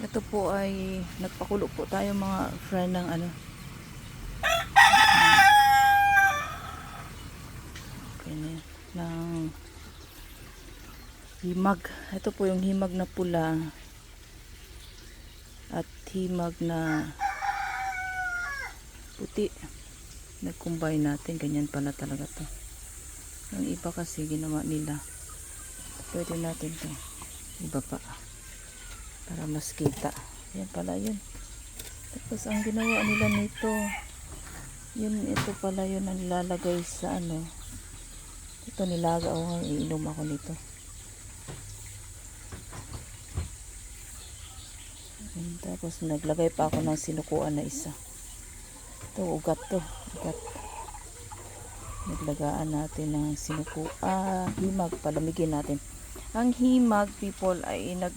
Ito po ay nagpakulo po tayo mga friend ng ano. Okay na yan. Ng himag. Ito po yung himag na pula. At himag na puti. Nag-combine natin. Ganyan pala talaga to. Yung iba kasi ginawa nila. Pwede natin to. Iba pa para mas kita. Yan pala yun. Tapos ang ginawa nila nito yun ito pala yun ang nilalagay sa ano. Ito nilaga. O nga iinom ako nito. Yan, tapos naglagay pa ako ng sinukuan na isa. Ito ugat to. Ugat. Naglagaan natin ng sinuku ah himag palamigin natin. Ang himag people ay nag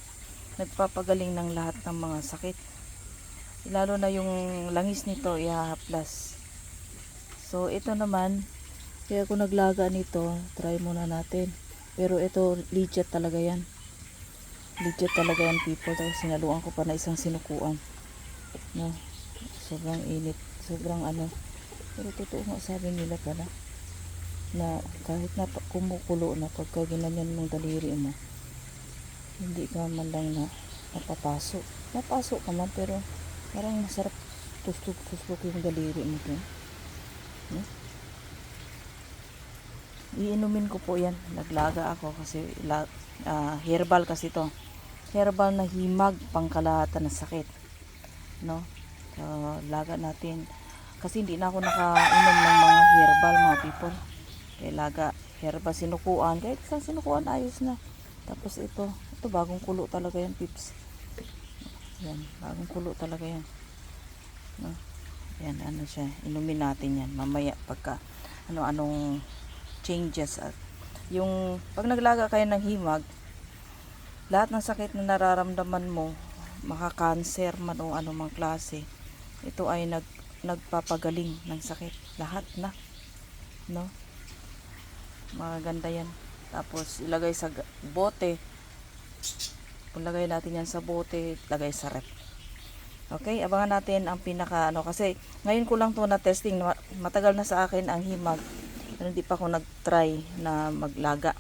nagpapagaling ng lahat ng mga sakit. Lalo na yung langis nito, ihahaplas. So, ito naman, kaya kung naglaga nito, try muna natin. Pero ito, legit talaga yan. Legit talaga yan, people. Tapos sinaluan ko pa na isang sinukuan. No? Sobrang init. Sobrang ano. Pero totoo nga sabi nila pala na kahit na kumukulo na pagka ginanyan mong daliri mo, hindi ka man lang na napapasok. Napasok ka man pero parang masarap tustok-tustok yung daliri mo dun. No? Iinumin ko po yan. Naglaga ako kasi la, ah, herbal kasi to. Herbal na himag pangkalahatan ng sakit. No? So, laga natin. Kasi hindi na ako nakainom ng mga herbal mga people. Kaya laga herbal sinukuan. Kahit sa sinukuan ayos na. Tapos ito, ito bagong kulo talaga yan, pips. Yan, bagong kulo talaga yan. No? Yan, ano siya, inumin natin yan. Mamaya pagka, ano, anong changes at yung, pag naglaga kayo ng himag, lahat ng sakit na nararamdaman mo, maka-cancer man o anumang klase, ito ay nag, nagpapagaling ng sakit. Lahat na. No? Maganda yan. Tapos ilagay sa ga- bote. Ilagay natin yan sa bote, lagay sa rep. Okay, abangan natin ang pinaka ano kasi ngayon ko lang to na testing Ma- matagal na sa akin ang himag. Pero hindi pa ako nag-try na maglaga.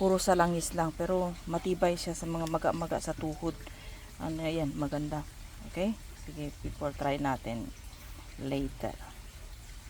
Puro sa langis lang pero matibay siya sa mga maga-maga sa tuhod. Ano yan, maganda. Okay? Sige, before try natin later.